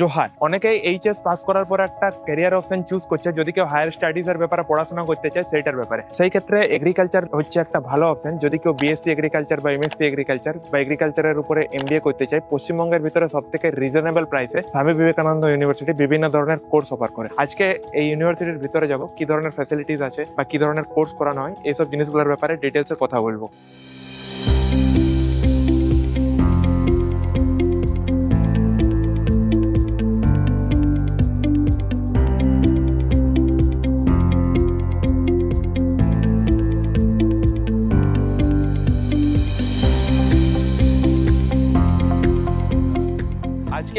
জোহার অনেকেই HS pass করার পর একটা ক্যারিয়ার অপশন চুজ করছে, যদি কেউ হায়ার স্টাডিজ এর ব্যাপারে পড়াশোনা করতে চায় সেইটার ব্যাপারে। সেই ক্ষেত্রে এগ্রিকালচার হচ্ছে একটা ভালো অপশন যদি কেউ বিএসসি এগ্রিকালচার বা এমএসসি এগ্রিকালচার বা এগ্রিকালচারের উপরে এমবিএ করতে চায়, পশ্চিমবঙ্গের ভিতরে সব থেকে রিজনেবল প্রাইসে স্বামী বিবেকানন্দ ইউনিভার্সিটি বিভিন্ন ধরনের কোর্স অফার করে। আজকে এই ইউনিভার্সিটির ভিতরে যাব, কি ধরনের ফ্যাসিলিটিস আছে বা কি ধরনের কোর্স করানো হয়, এইসব জিনিসগুলোর ব্যাপারে ডিটেলসে কথা বলব।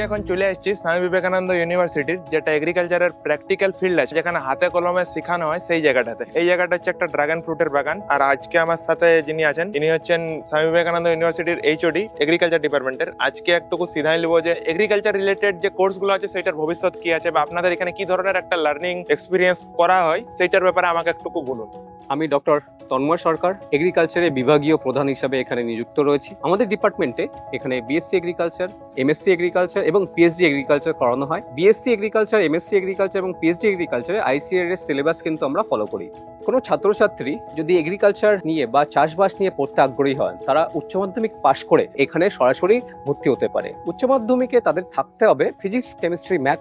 এখন চলে এসেছি স্বামী বিবেকানন্দ ইউনিভার্সিটির, যেটা এগ্রিকালচারের প্র্যাকটিক্যাল ফিল্ড আছে, যেখানে হাতে কলমে শেখানো হয় সেই জায়গাটাতে। এই জায়গাটা হচ্ছে একটা ড্রাগন ফ্রুটের বাগান, আর আজকে আমার সাথে যিনি আছেন, ইনি হচ্ছেন স্বামী বিবেকানন্দ ইউনিভার্সিটির এইচওডি এগ্রিকালচার ডিপার্টমেন্টের আজকে একটুকু সিধাই নেব যে এগ্রিকালচার রিলেটেড যে কোর্সগুলো আছে সেটার ভবিষ্যৎ কি আছে, বা আপনাদের এখানে কি ধরনের একটা লার্নিং এক্সপিরিয়েন্স করা হয়, সেইটার ব্যাপারে আমাকে একটুকু বলুন। আমি ডক্টর তন্ময় সরকার এগ্রিকালচারে বিভাগীয় প্রধান হিসাবে এখানে নিযুক্ত রয়েছি। আমাদের ডিপার্টমেন্টে এখানে বিএসসি এগ্রিকালচার এমএসসি এগ্রিকালচার এবং পিএইচডি এগ্রিকালচার করানো হয়। বিএসসি এগ্রিকালচার এমএসসি এগ্রিকালচার এবং পিএইচডি এগ্রিকালচারে আইসিআর এর সিলেবাস কিন্তু আমরা ফলো করি। কোনো ছাত্রছাত্রী যদি এগ্রিকালচার নিয়ে বা চাষবাস নিয়ে পড়তে আগ্রহী হন, তারা উচ্চ মাধ্যমিক পাশ করে এখানে সরাসরি ভর্তি হতে পারে। উচ্চ মাধ্যমিকে তাদের থাকতে হবে physics chemistry math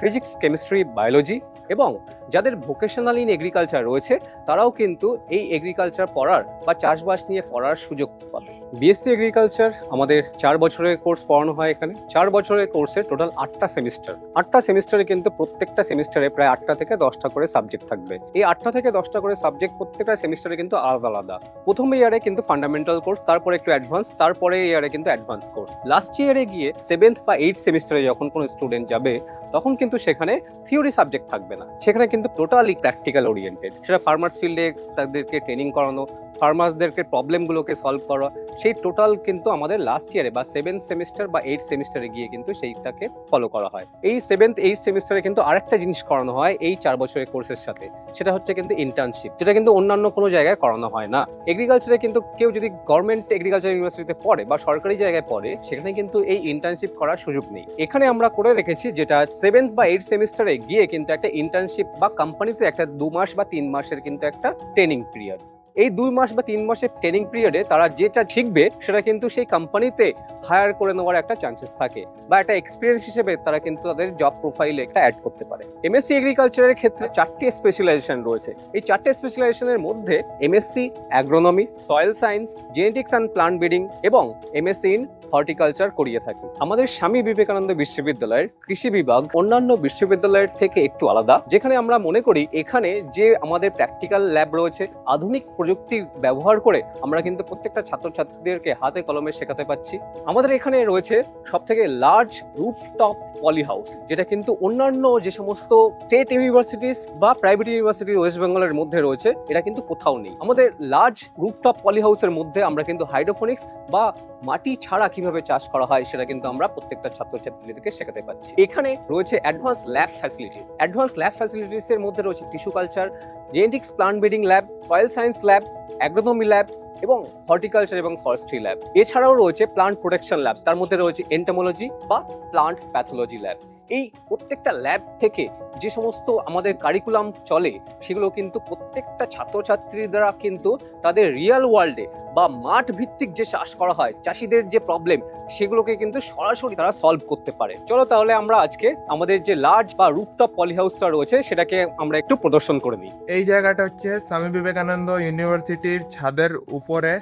physics, chemistry, biology এবং যাদের ভোকেশনাল ইন এগ্রিকালচার রয়েছে, তারাও কিন্তু এই এগ্রিকালচার পড়ার বা চাষবাস নিয়ে পড়ার সুযোগ পাবে। বিএসসি এগ্রিকালচার আমাদের চার বছরের কোর্স পড়ানো হয় এখানে। চার বছরের কোর্সে টোটাল আটটা সেমিস্টার আটটা সেমিস্টারে কিন্তু প্রত্যেকটা সেমিস্টারে প্রায় আটটা থেকে দশটা করে সাবজেক্ট থাকবে। এই আটটা থেকে দশটা করে সাবজেক্ট প্রত্যেকটা সেমিস্টারে কিন্তু আলাদা আলাদা। প্রথম ইয়ারে কিন্তু ফান্ডামেন্টাল কোর্স তারপরে একটু অ্যাডভান্স তারপরে ইয়ারে কিন্তু অ্যাডভান্স কোর্স লাস্ট ইয়ারে গিয়ে সেভেন্থ বা এইট সেমিস্টারে যখন কোনো স্টুডেন্ট যাবে, তখন কিন্তু সেখানে থিওরি সাবজেক্ট থাকবে না। সেখানে কিন্তু টোটালি প্র্যাকটিক্যাল ওরিয়েন্টেড সেটা ফার্মার্স ফিল্ডে তাদেরকে ট্রেনিং করানো ফার্মার্সদেরকে প্রবলেমগুলোকে সলভ করা, সেই টোটাল কিন্তু আমাদের লাস্ট ইয়ারে বা সেভেন্থ সেমিস্টার বা এইট সেমিস্টারে গিয়ে কিন্তু সেইটাকে ফলো করা হয়। এই সেভেন্থ এইট সেমিস্টারে কিন্তু আরেকটা জিনিস করানো হয় এই চার বছরের কোর্সের সাথে, সেটা হচ্ছে কিন্তু ইন্টার্নশিপ যেটা কিন্তু অন্যান্য কোনো জায়গায় করানো হয় না। এগ্রিকালচারে কিন্তু কেউ যদি গভর্নমেন্ট এগ্রিকালচার ইউনিভার্সিটিতে পড়ে বা সরকারি জায়গায় পড়ে, সেখানে কিন্তু এই ইন্টার্নশিপ করার সুযোগ নেই। এখানে আমরা করে রেখেছি যেটা সেভেন্থ বা এইট সেমিস্টারে গিয়ে কিন্তু একটা ইন্টার্নশিপ বা কোম্পানিতে একটা দু মাস বা তিন মাসের কিন্তু একটা ট্রেনিং পিরিয়ড এই দুই মাস বা তিন মাসের ট্রেনিং পিরিয়ডে তারা যেটা শিখবে, সেটা কিন্তু সেই কোম্পানিতে হায়ার করে নেওয়ার একটা চান্সেস থাকে বা একটা এক্সপিরিয়েন্স হিসেবে তারা কিন্তু তাদের জব প্রোফাইলে একটা অ্যাড করতে পারে। এমএসসি এগ্রিকালচারের ক্ষেত্রে চারটি স্পেশালাইজেশন রয়েছে। এই চারটি স্পেশালাইজেশনের মধ্যে MSc agronomy soil science genetics and plant breeding এবং এমএসসি ইন হর্টিকালচার করিয়ে থাকি। আমাদের স্বামী বিবেকানন্দ বিশ্ববিদ্যালয়ের কৃষি বিভাগ অন্যান্য বিশ্ববিদ্যালয়ের থেকে একটু আলাদা, যেখানে আমরা মনে করি এখানে যে আমাদের প্র্যাকটিক্যাল ল্যাব রয়েছে, আধুনিক প্রযুক্তি ব্যবহার করে আমরা কিন্তু প্রত্যেকটা ছাত্রছাত্রীদেরকে হাতে কলমে শেখাতে পাচ্ছি আমাদের এখানে রয়েছে সব থেকে লার্জ রুফটপ পলি হাউস যেটা কিন্তু অন্যান্য যে সমস্ত স্টেট ইউনিভার্সিটিস বা প্রাইভেট ইউনিভার্সিটি ওয়েস্ট বেঙ্গলের মধ্যে রয়েছে, এটা কিন্তু কোথাও নেই। আমাদের লার্জ রুফটপ পলি হাউসের মধ্যে আমরা কিন্তু হাইড্রোফোনিক্স বা মাটি ছাড়া কীভাবে চাষ করা হয় সেটা কিন্তু আমরা প্রত্যেকটা ছাত্রছাত্রীদেরকে শেখাতে পারছি এখানে রয়েছে advance lab facility advance lab facilities এর মধ্যে রয়েছে tissue culture genetics plant breeding lab soil science lab agronomy lab এবং হর্টিকালচার এবং ফরেস্ট্রি ল্যাব এছাড়াও রয়েছে প্লান্ট প্রোটেকশন ল্যাব তার মধ্যে রয়েছে এন্টোমোলজি বা প্লান্ট প্যাথোলজি ল্যাব এই প্রত্যেকটা ল্যাব থেকে যে সমস্ত আমাদের কারিকুলাম চলে, সেগুলো কিন্তু প্রত্যেকটা ছাত্রছাত্রীরা কিন্তু তাদের রিয়েল ওয়ার্ল্ডে বা মাঠ ভিত্তিক যে চাষ করা হয়, চাষিদের যে প্রবলেম সেগুলোকে কিন্তু সরাসরি তারা সলভ করতে পারে। চলো তাহলে আমরা আজকে আমাদের যে লার্জ বা রুপটপ পলি হাউসটা রয়েছে, সেটাকে আমরা একটু প্রদর্শন করে নিই। এই জায়গাটা হচ্ছে স্বামী বিবেকানন্দ ইউনিভার্সিটির ছাদের উপরে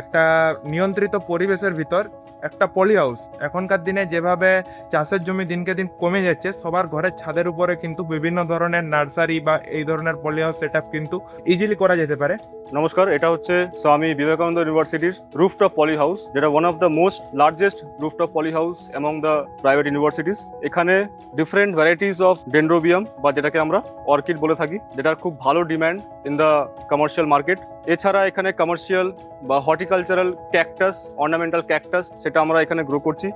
একটা নিয়ন্ত্রিত পরিবেশের ভিতর। একটা পলি হাউস এখনকার দিনে যেভাবে চাষের জমি দিনকে দিন কমে যাচ্ছে, সবার ঘরের ছাদের উপরে কিন্তু বিভিন্ন ধরনের নার্সারি বা এই ধরনের পলি হাউস সেট কিন্তু ইজিলি করা যেতে পারে। নমস্কার, এটা হচ্ছে স্বামী বিবেকানন্দ ইউনিভার্সিটির রুফটপ পলি হাউস যেটা one of the most largest rooftop poly house among the private universities এখানে ডিফারেন্ট ভ্যারাইটিস অফ ডেন্ড্রোবিয়াম বা যেটাকে আমরা অর্কিড বলে থাকি, যেটার খুব ভালো demand in the commercial market এছাড়া এখানে কমার্শিয়াল বা হর্টিকালচারাল ক্যাকটাস অর্নামেন্টাল ক্যাকটাস আমরা এখানে গ্রো করছি।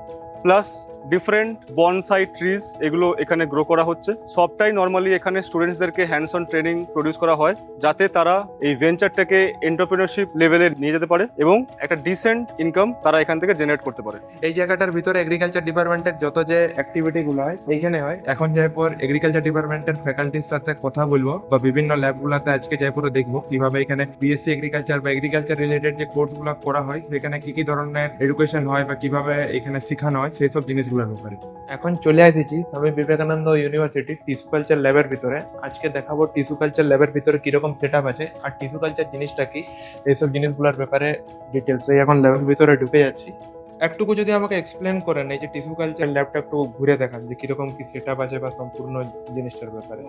প্লাস ডিফারেন্ট বনসাই ট্রিজ এগুলো এখানে গ্রো করা হচ্ছে। সবটাই নর্মালি এখানে স্টুডেন্টসদেরকে হ্যান্ডস অন ট্রেনিং প্রডিউস করা হয়, যাতে তারা এই ভেঞ্চারটাকে এন্টারপ্রিনারশিপ লেভেলে নিয়ে যেতে পারে এবং একটা ডিসেন্ট ইনকাম তারা এখান থেকে জেনারেট করতে পারে। এই জায়গাটার ভিতরে এগ্রিকালচার ডিপার্টমেন্টের যত যে অ্যাক্টিভিটি গুলো হয়, এইখানে হয়। এখন জয়পুর এগ্রিকালচার ডিপার্টমেন্টের ফ্যাকাল্টির সাথে কথা বলব বা বিভিন্ন ল্যাব গুলাতে আজকে জয়পুরে দেখব কীভাবে এখানে বিএসসি এগ্রিকালচার বা এগ্রিকালচার রিলেটেড যে কোর্সগুলো করা হয়, সেখানে কি কি ধরনের এডুকেশন হয় বা কীভাবে এখানে শেখানো হয়। সেই সব জিনিসগুলোর ব্যাপারে এখন চলে আসেছি, স্বামী বিবেকানন্দ ইউনিভার্সিটি টিস্যু কালচার ল্যাবের ভিতরে। আজকে দেখাবো টিস্যু কালচার ল্যাবের ভিতরে কীরকম সেট আছে, আর টিস্যু কালচার জিনিসটা কি, এইসব জিনিসগুলোর ব্যাপারে ডিটেলস এই এখন ল্যাবের ভিতরে ঢুকে যাচ্ছি। একটুকু যদি আমাকে এক্সপ্লেন করেন এই যে টিস্যু কালচার ল্যাবটা একটু ঘুরে দেখান যে কীরকম কি সেট আপ আছে বা সম্পূর্ণ জিনিসটার ব্যাপারে।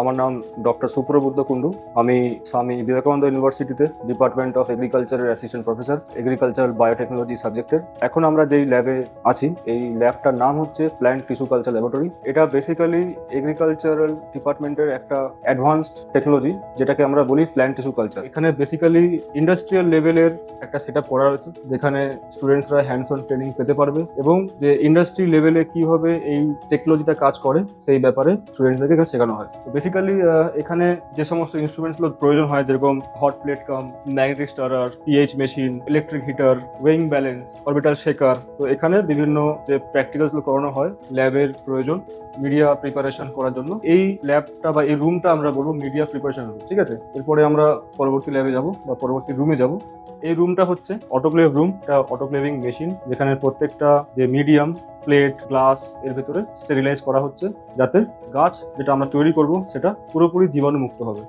আমার নাম ডক্টর সুপ্রবুদ্ধ কুন্ডু আমি স্বামী বিবেকানন্দ ইউনিভার্সিটিতে ডিপার্টমেন্ট অফ এগ্রিকালচারের অ্যাসিস্ট্যান্ট প্রফেসর এগ্রিকালচার বায়োটেকনোলজি সাবজেক্টের এখন আমরা যেই ল্যাবে আছি, এই ল্যাবটার নাম হচ্ছে প্ল্যান্ট টিস্যু কালচার ল্যাবরেটরি এটা বেসিক্যালি এগ্রিকালচারাল ডিপার্টমেন্টের একটা অ্যাডভান্সড টেকনোলজি যেটাকে আমরা বলি প্ল্যান্ট টিস্যু কালচার এখানে বেসিক্যালি ইন্ডাস্ট্রিয়াল লেভেলের একটা সেট আপ করা হয়েছে, যেখানে স্টুডেন্টসরা হ্যান্ডস অন ট্রেনিং পেতে পারবে এবং যে ইন্ডাস্ট্রি লেভেলে কীভাবে এই টেকনোলজিটা কাজ করে সেই ব্যাপারে স্টুডেন্টদেরকে শেখানো হয়। তো বেসিক্যালি এখানে যে সমস্ত ইনস্ট্রুমেন্টসগুলো প্রয়োজন হয়, যেরকম hot plate cum magnetic stirrer pH machine electric heater weighing balance orbital shaker তো এখানে বিভিন্ন যে প্র্যাকটিক্যালসগুলো করানো হয় ল্যাবের প্রয়োজন। মিডিয়া প্রিপারেশন করার জন্য। এই ল্যাবটা বা এই রুমটা আমরা বলব মিডিয়া প্রিপারেশন রুম ঠিক আছে? এরপরে আমরা পরবর্তী ল্যাবে যাব বা পরবর্তী রুমে যাব। এই রুমটা হচ্ছে অটোক্লেভ রুম এটা অটোক্লেভিং মেশিন যেখানে প্রত্যেকটা যে মিডিয়াম প্লেট গ্লাস এর ভেতরে স্টেরিলাইজ করা হচ্ছে, যাতে গাছ যেটা আমরা তৈরি করব, সেটা পুরোপুরি জীবাণুমুক্ত হবে।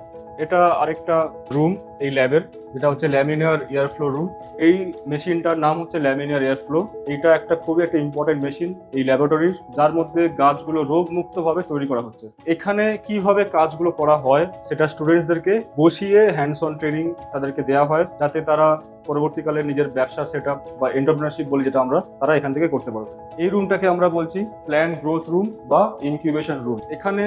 এটা আরেকটা রুম এই ল্যাবের যেটা হচ্ছে ল্যামিনার এয়ারফ্লো রুম এই মেশিনটার নাম হচ্ছে ল্যামিনার এয়ারফ্লো এইটা একটা খুবই একটা ইম্পর্টেন্ট মেশিন এই ল্যাবরেটরির যার মধ্যে গাছগুলো রোগ মুক্তভাবে তৈরি করা হচ্ছে। এখানে কীভাবে কাজগুলো করা হয়, সেটা স্টুডেন্টসদেরকে বসিয়ে হ্যান্ডস অন ট্রেনিং তাদেরকে দেওয়া হয়, যাতে তারা পরবর্তীকালে নিজের ব্যবসা সেট বা এন্টারপ্রিনারশিপ বলি যেটা আমরা, তারা এখান থেকে করতে পারবে। এই রুমটাকে আমরা বলছি প্ল্যান গ্রোথ রুম বা ইনকিউবেশন রুম এখানে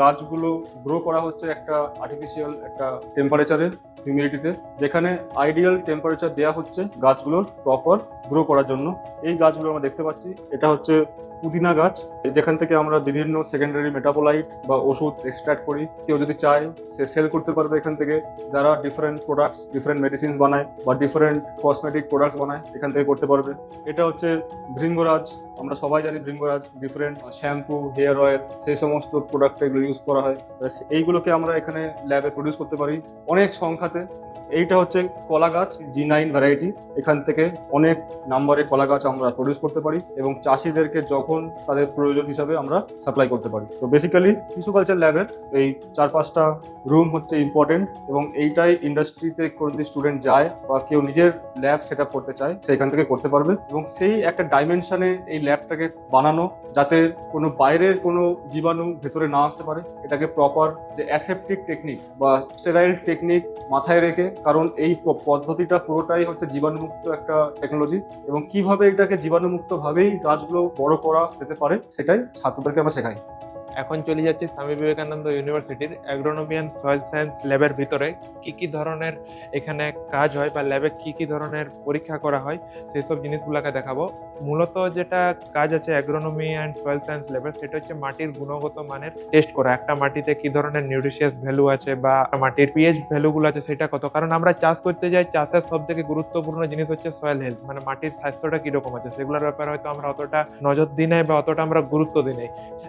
গাছগুলো গ্রো করা হচ্ছে একটা আর্টিফিশিয়াল একটা টেম্পারেচারে হিউমিডিটিতে যেখানে আইডিয়াল টেম্পারেচার দেওয়া হচ্ছে গাছগুলোর প্রপার গ্রো করার জন্য। এই গাছগুলো আমরা দেখতে পাচ্ছি, এটা হচ্ছে পুদিনা গাছ। যেখান থেকে আমরা বিভিন্ন সেকেন্ডারি মেটাবোলাইট বা ওষুধ এক্সট্রাক্ট করি। কেউ যদি চায়, সে সেল করতে পারবে এখান থেকে। যারা ডিফারেন্ট প্রোডাক্টস ডিফারেন্ট মেডিসিন বানায় বা ডিফারেন্ট কসমেটিক প্রোডাক্টস বানায়, এখান থেকে করতে পারবে। এটা হচ্ছে ভৃঙ্গরাজ আমরা সবাই জানি bhringraj different shampoo hair oil সেই সমস্ত প্রোডাক্ট এগুলো ইউজ করা হয়। এইগুলোকে আমরা এখানে ল্যাবে প্রডিউস করতে পারি। অনেক সংখ্যাতে। এইটা হচ্ছে কলা গাছ জি নাইন ভ্যারাইটি এখান থেকে অনেক নাম্বারে কলা গাছ আমরা প্রডিউস করতে পারি এবং চাষিদেরকে যখন তাদের প্রয়োজন হিসাবে আমরা সাপ্লাই করতে পারি। তো বেসিক্যালি টিস্যু কালচার ল্যাবের এই চার পাঁচটা রুম হচ্ছে ইম্পর্টেন্ট এবং এইটাই ইন্ডাস্ট্রিতে কোনো যদি স্টুডেন্ট যায় বা কেউ নিজের ল্যাব সেট করতে চায়, সেখান থেকে করতে পারবে এবং সেই একটা ডাইমেনশনে এই ল্যাবটাকে বানানো যাতে কোনো বাইরের কোনো জীবাণু ভেতরে না আসতে পারে, এটাকে প্রপার যে অ্যাসেপটিক টেকনিক বা স্টেরাইল টেকনিক মাথায় রেখে, কারণ এই পদ্ধতিটা পুরোটাই হচ্ছে জীবাণুমুক্ত একটা টেকনোলজি এবং কীভাবে এটাকে জীবাণুমুক্তভাবেই গাছগুলো বড় করা যেতে পারে, সেটাই ছাত্রদেরকে আমরা শেখাই। এখন চলে যাচ্ছি স্বামী বিবেকানন্দ ইউনিভার্সিটির অ্যাগ্রোনমি অ্যান্ড সয়েল সায়েন্স ল্যাবের ভিতরে। কি কি ধরনের এখানে কাজ হয় বা ল্যাবে কি কি ধরনের পরীক্ষা করা হয়, সেই সব জিনিসগুলোকে দেখাবো। মূলত যেটা কাজ আছে অ্যাগ্রোনমি অ্যান্ড সয়েল সায়েন্স ল্যাবের সেটা হচ্ছে মাটির গুণগত মানের টেস্ট করা। একটা মাটিতে কি ধরনের নিউট্রিশিয়াস ভ্যালু আছে বা মাটির পিএইচ ভ্যালুগুলো আছে সেটা কত? কারণ আমরা চাষ করতে যাই, চাষের সব থেকে গুরুত্বপূর্ণ জিনিস হচ্ছে সয়েল হেলথ মানে মাটির স্বাস্থ্যটা কীরকম আছে? সেগুলোর ব্যাপারে হয়তো আমরা অতটা নজর দিই নাই বা অতটা আমরা গুরুত্ব দিই নাই।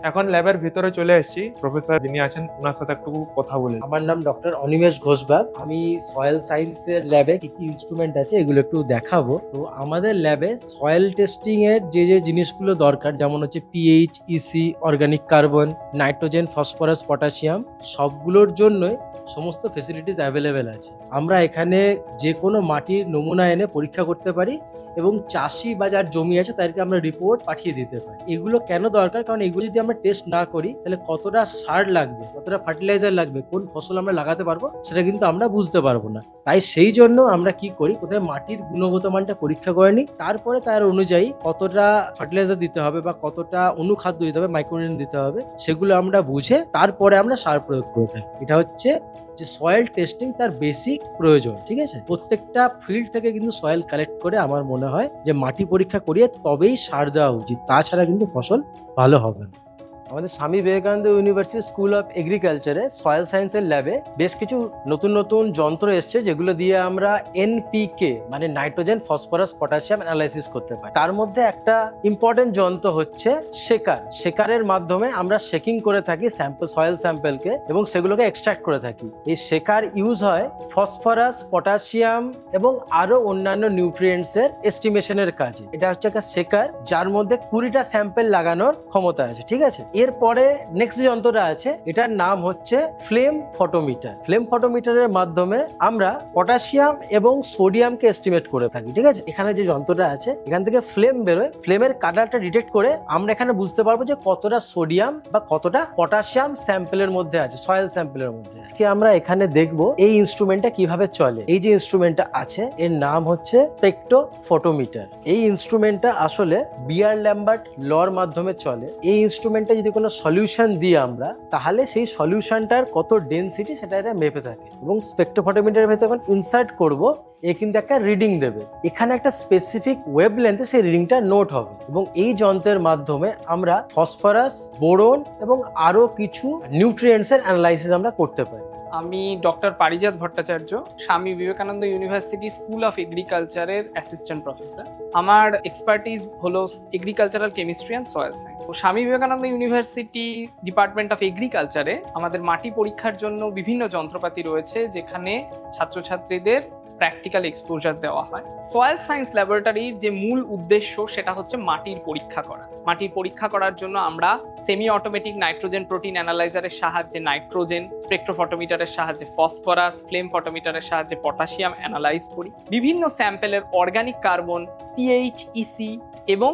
এখন ল্যাবের ভিতরে চলে এসেছি। প্রফেসর যিনি আছেন ওনার সাথে একটু কথা বলি আমার নাম ডক্টর অনিমেষ ঘোষবাব আমি সয়েল সায়েন্সের ল্যাবে কি কি ইনস্ট্রুমেন্ট আছে এগুলো একটু দেখাবো। তো আমাদের ল্যাবে সয়েল টেস্টিং এর যে যে জিনিসগুলো দরকার, যেমন হচ্ছে pH EC organic carbon nitrogen phosphorus potassium সবগুলোর জন্যই সমস্ত ফেসিলিটিস অ্যাভেলেবেল আছে। আমরা এখানে যে কোনো মাটির নমুনা এনে পরীক্ষা করতে পারি। এবং চাষি বা যার জমি আছে তাদেরকে আমরা রিপোর্ট পাঠিয়ে দিতে পারি। এগুলো কেন দরকার? কারণ এগুলো যদি আমরা টেস্ট না করি, তাহলে কতটা সার লাগবে, কতটা ফার্টিলাইজার লাগবে, কোন ফসল আমরা লাগাতে পারব, সেটা কিন্তু আমরা বুঝতে পারব না। তাই সেই জন্য আমরা কি করি কোথায় মাটির গুণগত মানটা পরীক্ষা করে নিই। তারপরে তার অনুযায়ী কতটা ফার্টিলাইজার দিতে হবে বা কতটা অনুখাদ্য দিতে হবে মাইক্রোনিউট্রিয়েন্ট দিতে হবে, সেগুলো আমরা বুঝে তারপরে আমরা সার প্রয়োগ করে থাকি। এটা হচ্ছে যে সয়েল টেস্টিং তার বেসিক প্রয়োজন, ঠিক আছে? প্রত্যেকটা ফিল্ড থেকে কিন্তু সয়েল কালেক্ট করে আমার মনে হয় যে মাটি পরীক্ষা করিয়ে তবেই সার দেওয়া উচিত। তাছাড়া কিন্তু ফসল ভালো হবে না। আমাদের Swami Vivekananda university school of এগ্রিকালচারে সয়েল সায়েন্সের ল্যাবে বেশ কিছু নতুন নতুন যন্ত্র এসছে যেগুলো দিয়ে আমরা এনপিকে মানে নাইট্রোজেন, ফসফরাস, পটাশিয়াম অ্যানালাইসিস করতে পারি। তার মধ্যে একটা ইম্পর্টেন্ট যন্ত্র হচ্ছে শেকার। শেকারের মাধ্যমে আমরা শেকিং করে থাকি স্যাম্পল সয়েল স্যাম্পেলকে এবং সেগুলোকে এক্সট্রাক্ট করে থাকি। এই শেকার ইউজ হয় ফসফরাস, পটাশিয়াম এবং আরও অন্যান্য নিউট্রিয়েন্টস এর এস্টিমেশনের কাজে। এটা হচ্ছে একটা শেকার, যার মধ্যে কুড়িটা স্যাম্পেল লাগানোর ক্ষমতা আছে, ঠিক আছে? এরপরে নেক্সট যে যন্ত্রটা আছে, এটার নাম হচ্ছে ফ্লেম ফটোমিটার ফ্লেম ফটোমিটারের মাধ্যমে আমরা পটাশিয়াম এবং সোডিয়ামকে এস্টিমেট করে থাকি, ঠিক আছে? এখানে যে যন্ত্রটা আছে, এখান থেকে ফ্লেম বেরোয়। ফ্লেমের কালারটা ডিটেক্ট করে আমরা এখানে বুঝতে পারব যে কতটা সোডিয়াম বা কতটা পটাশিয়াম স্যাম্পেলের মধ্যে আছে সয়েল স্যাম্পেলের মধ্যে আজকে আমরা এখানে দেখব এই ইনস্ট্রুমেন্টটা কীভাবে চলে। এই যে ইনস্ট্রুমেন্টটা আছে, এর নাম হচ্ছে পেক্টো ফটোমিটার এই ইনস্ট্রুমেন্টটা আসলে বিয়ার ল্যাম্বার্ট লর মাধ্যমে চলে। এই ইনস্ট্রুমেন্টে যদি কোনো সলিউশন দিই আমরা, তাহলে সেই সলিউশনটার কত ডেনসিটি সেটা এটা মেপে থাকে। এবং স্পেকট্রোফটোমিটারের ভেতরে যখন ইনসার্ট করব, এ কিন্তু একটা রিডিং দেবে। এখানে একটা স্পেসিফিক ওয়েব লেন্থে সেই রিডিংটা নোট হবে। এবং এই যন্ত্রের মাধ্যমে আমরা ফসফরাস বোরন এবং আরও কিছু নিউট্রিয়েন্টসের অ্যানালাইসিস আমরা করতে পারি। আমি doctor Parijat Bhattacharya, Swami Vivekananda university school of এগ্রিকালচারের assistant professor আমার এক্সপার্টিস হলো agricultural chemistry and soil science Swami Vivekananda university department of এগ্রিকালচারে আমাদের মাটি পরীক্ষার জন্য বিভিন্ন যন্ত্রপাতি রয়েছে, যেখানে ছাত্রছাত্রীদের প্র্যাকটিক্যাল এক্সপোজার দেওয়া হয়। সয়েল সায়েন্স ল্যাবরেটরির যে মূল উদ্দেশ্য সেটা হচ্ছে মাটির পরীক্ষা করা। মাটির পরীক্ষা করার জন্য আমরা সেমি অটোমেটিক নাইট্রোজেন প্রোটিন অ্যানালাইজারের সাহায্যে নাইট্রোজেন স্পেকট্রোফটোমিটারের সাহায্যে ফসফরাস ফ্লেম ফটোমিটারের সাহায্যে পটাশিয়াম অ্যানালাইজ করি। বিভিন্ন স্যাম্পেলের অর্গানিক কার্বন পিএইচ ইসি এবং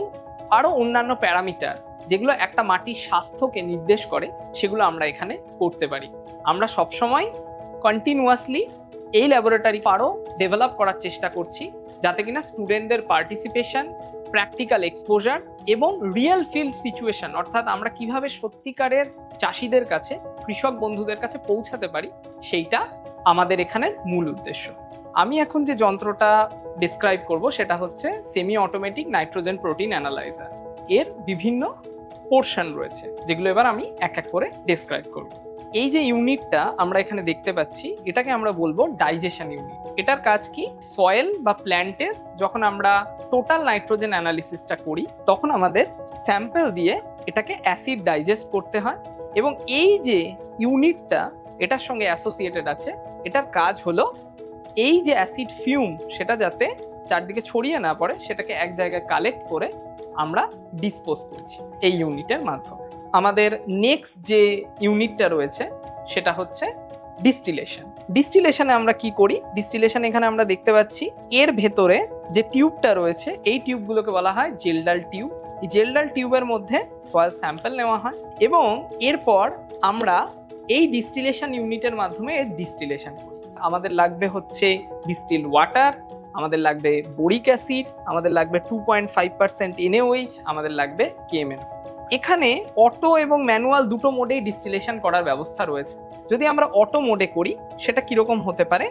আরও অন্যান্য প্যারামিটার যেগুলো একটা মাটির স্বাস্থ্যকে নির্দেশ করে, সেগুলো আমরা এখানে করতে পারি। আমরা সবসময় কন্টিনিউয়াসলি এই ল্যাবরেটরি আরও ডেভেলপ করার চেষ্টা করছি, যাতে কিনা স্টুডেন্টদের পার্টিসিপেশন প্র্যাকটিক্যাল এক্সপোজার এবং রিয়েল ফিল্ড সিচুয়েশন অর্থাৎ আমরা কীভাবে সত্যিকারের চাষিদের কাছে, কৃষক বন্ধুদের কাছে পৌঁছাতে পারি, সেইটা আমাদের এখানের মূল উদ্দেশ্য। আমি এখন যে যন্ত্রটা ডিসক্রাইব করব, সেটা হচ্ছে semi automatic nitrogen protein analyser এর বিভিন্ন পোর্শন রয়েছে, যেগুলো এবার আমি এক এক করে ডিসক্রাইব করব। এই যে ইউনিটটা আমরা এখানে দেখতে পাচ্ছি, এটাকে আমরা বলব ডাইজেশন ইউনিট এটার কাজ কি? সয়েল বা প্ল্যান্টের যখন আমরা টোটাল নাইট্রোজেন অ্যানালিসিসটা করি, তখন আমাদের স্যাম্পল দিয়ে এটাকে অ্যাসিড ডাইজেস্ট করতে হয়। এবং এই যে ইউনিটটা, এটার সঙ্গে অ্যাসোসিয়েটেড আছে, এটার কাজ হলো এই যে অ্যাসিড ফিউম সেটা যাতে চারদিকে ছড়িয়ে না পড়ে, সেটাকে এক জায়গায় কালেক্ট করে আমরা ডিসপোজ করছি এই ইউনিটের মাধ্যমে। আমাদের নেক্সট যে ইউনিটটা রয়েছে, সেটা হচ্ছে ডিস্টিলেশন ডিস্টিলেশনে আমরা কি করি? ডিস্টিলেশন এখানে আমরা দেখতে পাচ্ছি, এর ভেতরে যে টিউবটা রয়েছে, এই টিউবগুলোকে বলা হয় জেলডাল টিউব এই জেলডাল টিউবের মধ্যে সয়েল স্যাম্পল নেওয়া হয় এবং এরপর আমরা এই ডিস্টিলেশন ইউনিটের মাধ্যমে এর ডিস্টিলেশন করি। আমাদের লাগবে হচ্ছে ডিস্টিল ওয়াটার আমাদের লাগবে বোরিক অ্যাসিড আমাদের লাগবে two point five percent NaOH আমাদের লাগবে কেএমএন এখানে অটো এবং ম্যানুয়াল দুটো মোডেই ডিস্টিলেশন করার ব্যবস্থা রয়েছে। যদি আমরা অটো মোডে করি, সেটা কীরকম হতে পারে,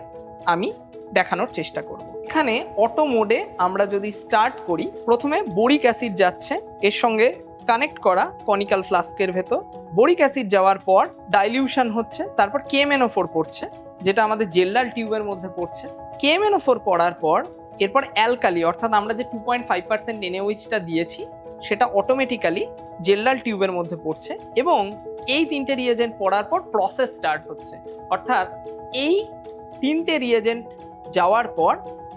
আমি দেখানোর চেষ্টা করব। এখানে অটো মোডে আমরা যদি স্টার্ট করি, প্রথমে বোরিক অ্যাসিড যাচ্ছে, এর সঙ্গে কানেক্ট করা কনিক্যাল ফ্লাস্কের ভেতর। বোরিক অ্যাসিড যাওয়ার পর ডাইলিউশন হচ্ছে, তারপর কেএমএনও ফোর পড়ছে, যেটা আমাদের জেল্লাল টিউবের মধ্যে পড়ছে। কেএমএনও ফোর পড়ার পর, এরপর অ্যালকালি, অর্থাৎ আমরা যে টু পয়েন্ট ফাইভ পার্সেন্ট এনএউইচটা দিয়েছি সেটা অটোমেটিক্যালি জেল্লাল টিউবের মধ্যে পড়ছে এবং এই তিনটে রিয়েজেন্ট পড়ার পর প্রসেস স্টার্ট হচ্ছে। অর্থাৎ এই তিনটে রিয়েজেন্ট যাওয়ার পর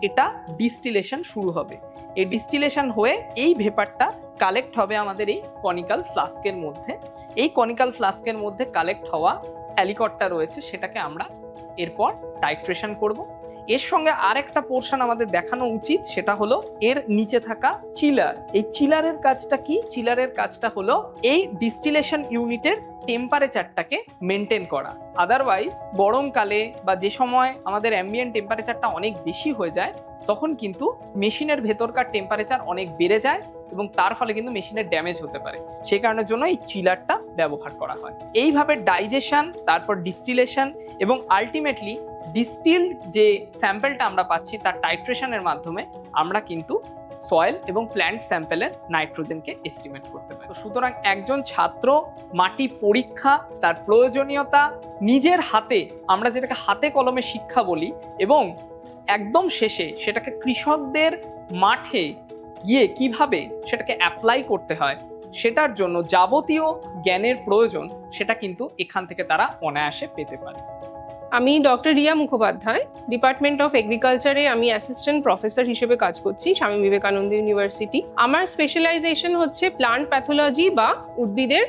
এটা ডিস্টিলেশন শুরু হবে। এই ডিস্টিলেশন হয়ে এই ভেপারটা কালেক্ট হবে আমাদের এই কনিক্যাল ফ্লাস্কের মধ্যে। এই কনিক্যাল ফ্লাস্কের মধ্যে কালেক্ট হওয়া অ্যালিকটটা রয়েছে, সেটাকে আমরা এরপর টাইট্রেশন করব। এর সঙ্গে আরেকটা পোর্শন আমাদের দেখানো উচিত, সেটা হলো এর নিচে থাকা চিলার এই চিলারের কাজটা কি? চিলারের কাজটা হলো এই ডিস্টিলেশন ইউনিটের টেম্পারেচারটাকে মেনটেন করা। আদারওয়াইজ গরমকালে বা যে সময় আমাদের অ্যাম্বিয়েন্ট টেম্পারেচারটা অনেক বেশি হয়ে যায়, তখন কিন্তু মেশিনের ভেতরকার টেম্পারেচার অনেক বেড়ে যায় এবং তার ফলে কিন্তু মেশিনের ড্যামেজ হতে পারে। সেই কারণের জন্য এই চিলারটা ব্যবহার করা হয়। এইভাবে ডাইজেশন, তারপর ডিস্টিলেশন এবং আলটিমেটলি ডিস্টিলড যে স্যাম্পেলটা আমরা পাচ্ছি তার টাইট্রেশনের মাধ্যমে আমরা কিন্তু সয়েল এবং প্ল্যান্ট স্যাম্পেলের নাইট্রোজেনকে এস্টিমেট করতে পারি। সুতরাং একজন ছাত্র মাটি পরীক্ষা, তার প্রয়োজনীয়তা, নিজের হাতে আমরা যেটাকে হাতে কলমে শিক্ষা বলি এবং একদম শেষে সেটাকে কৃষকদের মাঠে গিয়ে কীভাবে সেটাকে অ্যাপ্লাই করতে হয়, সেটার জন্য যাবতীয় জ্ঞানের প্রয়োজন, সেটা কিন্তু এখান থেকে তারা অনায়াসে পেতে পারে। আমি doctor Riya Mukhopadhyay department of এগ্রিকালচারে আমি অ্যাসিস্ট্যান্ট প্রফেসর হিসেবে কাজ করছি, স্বামী বিবেকানন্দ ইউনিভার্সিটি আমার স্পেশালাইজেশন হচ্ছে প্লান্ট প্যাথোলজি বা উদ্ভিদের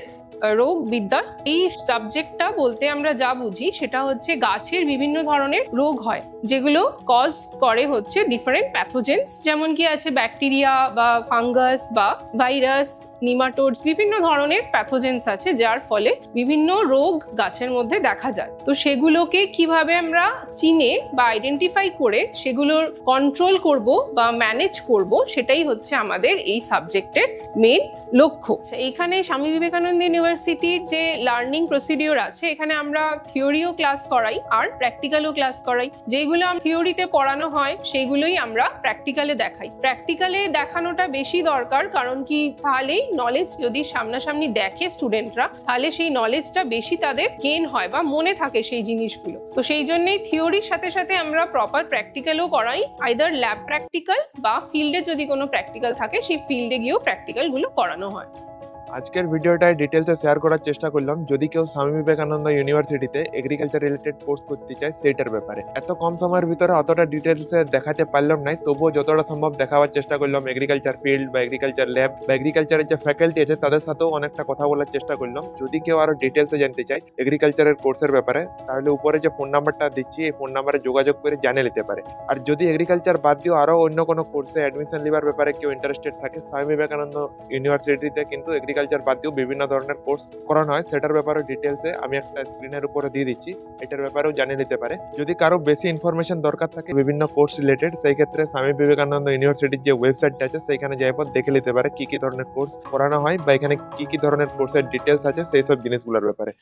রোগ বিদ্যা। এই সাবজেক্টটা বলতে আমরা যা বুঝি সেটা হচ্ছে গাছের বিভিন্ন ধরনের রোগ হয়, যেগুলো কজ করে হচ্ছে ডিফারেন্ট প্যাথোজেন্স যেমন কি আছে ব্যাকটেরিয়া বা ফাঙ্গাস বা ভাইরাস নিমাটোডস বিভিন্ন ধরনের প্যাথোজেন্স আছে যার ফলে বিভিন্ন রোগ গাছের মধ্যে দেখা যায়। তো সেগুলোকে কীভাবে আমরা চিনে বা আইডেন্টিফাই করে সেগুলোর কন্ট্রোল করব বা ম্যানেজ করব সেটাই হচ্ছে আমাদের এই সাবজেক্টের মেন লক্ষ্য। আচ্ছা, এইখানে স্বামী বিবেকানন্দ ইউনিভার্সিটির যে লার্নিং প্রসিডিওর আছে এখানে আমরা থিওরিও ক্লাস করাই আর প্র্যাকটিক্যালও ক্লাস করাই। যেগুলো থিওরিতে পড়ানো হয় সেগুলোই আমরা প্র্যাকটিক্যালে দেখাই। প্র্যাকটিক্যালে দেখানোটা বেশি দরকার কারণ কি তাহলেই নলেজ যদি সামনাসামনি দেখে স্টুডেন্টরা তাহলে সেই নলেজটা বেশি তাদের গেন হয় বা মনে থাকে সেই জিনিসগুলো। তো সেই জন্যই থিওরির সাথে সাথে আমরা প্রপার প্র্যাকটিক্যালও করাই। আইদার ল্যাব প্র্যাকটিক্যাল বা ফিল্ডে যদি কোনো প্র্যাকটিক্যাল থাকে, সেই ফিল্ডে গিয়েও প্র্যাকটিক্যালগুলো করানো হয়। আজকের ভিডিওটায় ডিটেলসে শেয়ার করার চেষ্টা করলাম। যদি কেউ স্বামী বিবেকানন্দ ইউনিভার্সিটিতে এগ্রিকালচার রিলেটেড কোর্স করতে চায় সেটার ব্যাপারে। এত কম সময়ের ভিতরে অতটা ডিটেলসে দেখাতে পারলাম না তবুও যতটা সম্ভব দেখাবার চেষ্টা করলাম। এগ্রিকালচার ফিল্ড বা এগ্রিকালচার ল্যাব বা এগ্রিকালচারের যে ফ্যাকাল্টি আছে, তাদের সাথেও অনেকটা কথা বলার চেষ্টা করলাম। যদি কেউ আরও ডিটেলসে জানতে চায় এগ্রিকালচারের কোর্সের ব্যাপারে, তাহলে উপরে যে ফোন নাম্বারটা দিচ্ছি, এই ফোন নাম্বারে যোগাযোগ করে জানিয়ে নিতে পারে। আর যদি এগ্রিকালচার বাদ দিয়েও আরও অন্য কোনো কোর্সে অ্যাডমিশন নেবার ব্যাপারে কেউ ইন্টারেস্টেড থাকে, স্বামী বিবেকানন্দ ইউনিভার্সিটিতে কিন্তু এগ্রিকালচার বাদ দিয়েও বিভিন্ন ধরনের কোর্স করানো হয়। সেটার ব্যাপারে ডিটেলসে আমি একটা স্ক্রিনের উপরে দিয়ে দিচ্ছি। এটার ব্যাপারেও জানিয়ে নিতে পারে। যদি কারও বেশি ইনফরমেশন দরকার থাকে বিভিন্ন কোর্স রিলেটেড সেই ক্ষেত্রে স্বামী বিবেকানন্দ ইউনিভার্সিটির যে ওয়েবসাইটটা আছে, সেইখানে যাই পর দেখে নিতে পারে কি কি ধরনের কোর্স করানো হয় বা এখানে কি কি ধরনের কোর্সের ডিটেলস আছে, সেই সব জিনিসগুলোর ব্যাপারে।